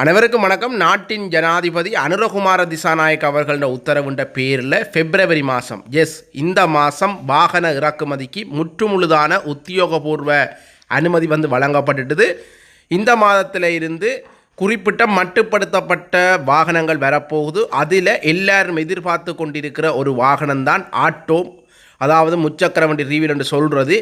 அனைவருக்கும் வணக்கம். நாட்டின் ஜனாதிபதி அனுரகுமார திசாநாயக் அவர்களோட உத்தரவுண்ட பேரில் பிப்ரவரி மாதம் எஸ் இந்த மாதம் வாகன இறக்குமதிக்கு முற்றுமுழுதான உத்தியோகபூர்வ அனுமதி வந்து வழங்கப்பட்டுட்டது. இந்த மாதத்தில் இருந்து குறிப்பிட்ட மட்டுப்படுத்தப்பட்ட வாகனங்கள் வரப்போகுது. அதில் எல்லாரும் எதிர்பார்த்து கொண்டிருக்கிற ஒரு வாகனம்தான் ஆட்டோ அதாவது முச்சக்கர வண்டி ரீவில் என்று சொல்கிறது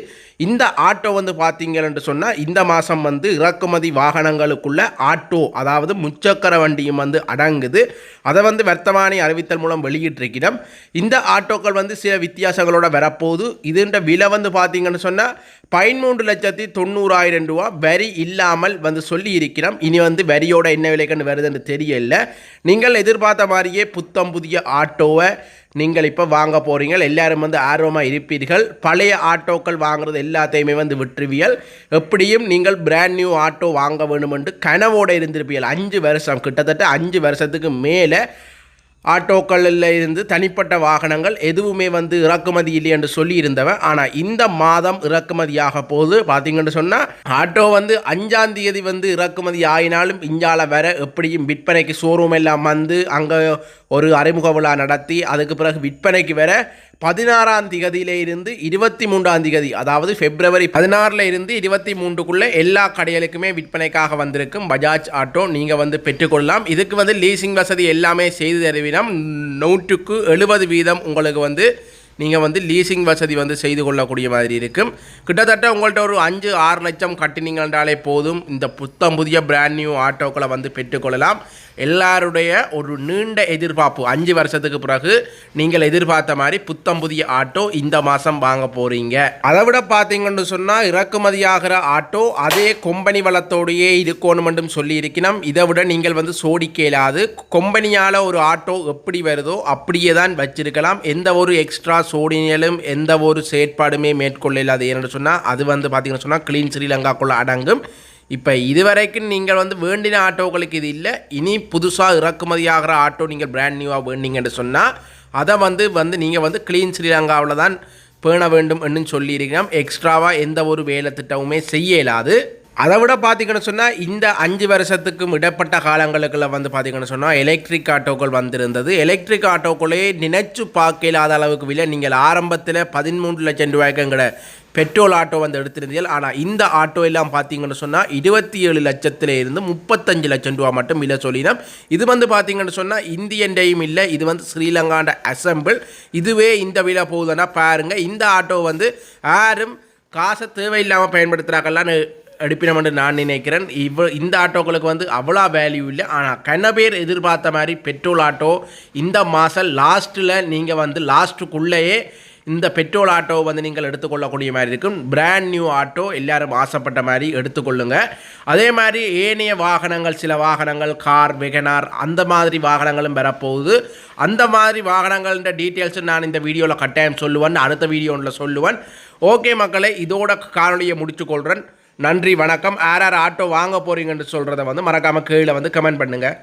இந்த ஆட்டோ வந்து பார்த்தீங்க என்று சொன்னால் இந்த மாதம் வந்து இறக்குமதி வாகனங்களுக்குள்ள ஆட்டோ அதாவது முச்சக்கர வண்டியும் வந்து அடங்குது. அதை வந்து வர்த்தமானி அறிவித்தல் மூலம் வெளியிட்டிருக்கிறோம். இந்த ஆட்டோக்கள் வந்து சில வித்தியாசங்களோட வரப்போகுது. இதுன்ற விலை வந்து பார்த்தீங்கன்னு சொன்னால் பதிமூன்று லட்சத்தி தொண்ணூறாயிரம் ரூபா வரி இல்லாமல் வந்து சொல்லி இருக்கிறோம் இனி வந்து வரியோட என்ன விலைக்குன்னு வருதுன்னு தெரியல. நீங்கள் எதிர்பார்த்த மாதிரியே புத்தம் புதிய ஆட்டோவை நீங்கள் இப்போ வாங்க போகிறீங்க எல்லாரும் வந்து ஆர்வமாக இருப்பீர்கள். பழைய ஆட்டோக்கள் வாங்குறது எல்லாத்தையுமே வந்து விட்டுருவியல். எப்படியும் நீங்கள் பிராண்ட் நியூ ஆட்டோ வாங்க வேணும் என்று கனவோடு இருந்திருப்பீர்கள். அஞ்சு வருஷம் கிட்டத்தட்ட அஞ்சு வருஷத்துக்கு மேலே ஆட்டோக்களில் இருந்து தனிப்பட்ட வாகனங்கள் எதுவுமே வந்து இறக்குமதி இல்லை என்று சொல்லி இருந்தவன் ஆனால் இந்த மாதம் இறக்குமதியாக போது பார்த்தீங்கன்னு சொன்னால் ஆட்டோ வந்து அஞ்சாம் தேதி வந்து இறக்குமதி ஆயினாலும் இஞ்சால வர எப்படியும் விற்பனைக்கு ஷோரூம் எல்லாம் வந்து அங்கே ஒரு அறிமுக விழா நடத்தி அதுக்கு பிறகு விற்பனைக்கு வர பதினாறாம் திகதியில இருந்து இருபத்தி மூன்றாம் திகதி அதாவது பிப்ரவரி பதினாறுல இருந்து இருபத்தி மூன்றுக்குள்ளே எல்லா கடைகளுக்குமே விற்பனைக்காக வந்திருக்கும் பஜாஜ் ஆட்டோ. நீங்கள் வந்து பெற்றுக்கொள்ளலாம். இதுக்கு வந்து லீசிங் வசதி எல்லாமே செய்து தருவினம் நூற்றுக்கு எழுபது வீதம் உங்களுக்கு வந்து நீங்கள் வந்து லீசிங் வசதி வந்து செய்து கொள்ளக்கூடிய மாதிரி இருக்கும் கிட்டத்தட்ட உங்கள்கிட்ட ஒரு அஞ்சு ஆறு லட்சம் கட்டினீங்கன்றாலே போதும். இந்த புத்தம் புதிய பிராண்ட் நியூ ஆட்டோக்களை வந்து பெற்றுக்கொள்ளலாம் எல்லாருடைய ஒரு நீண்ட எதிர்பார்ப்பு அஞ்சு வருஷத்துக்கு பிறகு நீங்கள் எதிர்பார்த்த மாதிரி புத்தம் புதிய ஆட்டோ இந்த மாதம் வாங்க போகிறீங்க அதை விட பார்த்தீங்கன்னு சொன்னால் இறக்குமதியாகிற ஆட்டோ அதே கொம்பனி வளத்தோடையே இருக்கணுமென்றும் சொல்லி இருக்கணும் இதை விட நீங்கள் வந்து சோடிக்க இயலாது கொம்பனியால் ஒரு ஆட்டோ எப்படி வருதோ அப்படியே தான் வச்சிருக்கலாம். எந்த ஒரு எக்ஸ்ட்ரா சூழ்நிலையிலும் எந்த ஒரு செயற்பாடுமே மேற்கொள்ள இல்லாது ஏன்னு சொன்னால் அது வந்து பார்த்திங்கன்னு சொன்னால் க்ளீன் ஸ்ரீலங்காக்குள்ளே அடங்கும். இப்போ இதுவரைக்கும் நீங்கள் வந்து வேண்டின ஆட்டோக்களுக்கு இது இல்லை. இனி புதுசாக இறக்குமதியாகிற ஆட்டோ நீங்கள் பிராண்ட் நியூவாக வேண்டிங்கன்னு சொன்னால் அதை வந்து வந்து நீங்கள் வந்து க்ளீன் ஸ்ரீலங்காவில் தான் பேண வேண்டும் என்று சொல்லியிருக்கிறோம். எக்ஸ்ட்ராவாக எந்த ஒரு வேலை திட்டமுமே செய்ய இயலாது அதை விட பார்த்தீங்கன்னு சொன்னால் இந்த அஞ்சு வருஷத்துக்கும் இடப்பட்ட காலங்களுக்குள்ள வந்து பார்த்தீங்கன்னு சொன்னால் எலக்ட்ரிக் ஆட்டோக்கள் வந்திருந்தது. எலக்ட்ரிக் ஆட்டோக்களே நினைச்சு பார்க்க இல்லாத அளவுக்கு விலை நீங்கள் ஆரம்பத்தில் பதிமூன்று லட்சம் ரூபாய்க்குங்கிற பெட்ரோல் ஆட்டோ வந்து எடுத்திருந்தீர்கள். ஆனால் இந்த ஆட்டோ எல்லாம் பார்த்தீங்கன்னு சொன்னால் இருபத்தி ஏழு லட்சத்தில் இருந்து முப்பத்தஞ்சு லட்சம் ரூபா மட்டும் விலை சொல்லினோம். இது வந்து பார்த்தீங்கன்னு சொன்னால் இந்தியன்டையும் இல்லை. இது வந்து ஸ்ரீலங்காண்ட அசம்பிள் இதுவே இந்த விலை போகுதுன்னா பாருங்கள் இந்த ஆட்டோ வந்து யாரும் காசை தேவையில்லாமல் பயன்படுத்துகிறாங்களான்னு எடுப்பினமென்று நான் நினைக்கிறேன். இவ் இந்த ஆட்டோக்களுக்கு வந்து அவ்வளோ வேல்யூ இல்லை. ஆனால் கன பேர் எதிர்பார்த்த மாதிரி பெட்ரோல் ஆட்டோ இந்த மாதம் லாஸ்ட்டில் நீங்கள் வந்து லாஸ்ட்டுக்குள்ளேயே இந்த பெட்ரோல் ஆட்டோ வந்து நீங்கள் எடுத்துக்கொள்ளக்கூடிய மாதிரி இருக்கும். பிராண்ட் நியூ ஆட்டோ எல்லாரும் ஆசைப்பட்ட மாதிரி எடுத்துக்கொள்ளுங்க. அதே மாதிரி ஏனைய வாகனங்கள் சில வாகனங்கள் கார் வெகனார் அந்த மாதிரி வாகனங்களும் வரப்போகுது. அந்த மாதிரி வாகனங்கள்ன்ற டீட்டெயில்ஸும் நான் இந்த வீடியோவில் கட்டாயம் சொல்லுவேன். அடுத்த வீடியோவில் சொல்லுவேன். ஓகே மக்களை இதோட காணொலியை முடிச்சுக்கொள்கிறேன் நன்றி வணக்கம். யார் யார் ஆட்டோ வாங்க போகிறீங்கன்னு சொல்கிறத வந்து மறக்காமல் கீழே வந்து கமெண்ட் பண்ணுங்கள்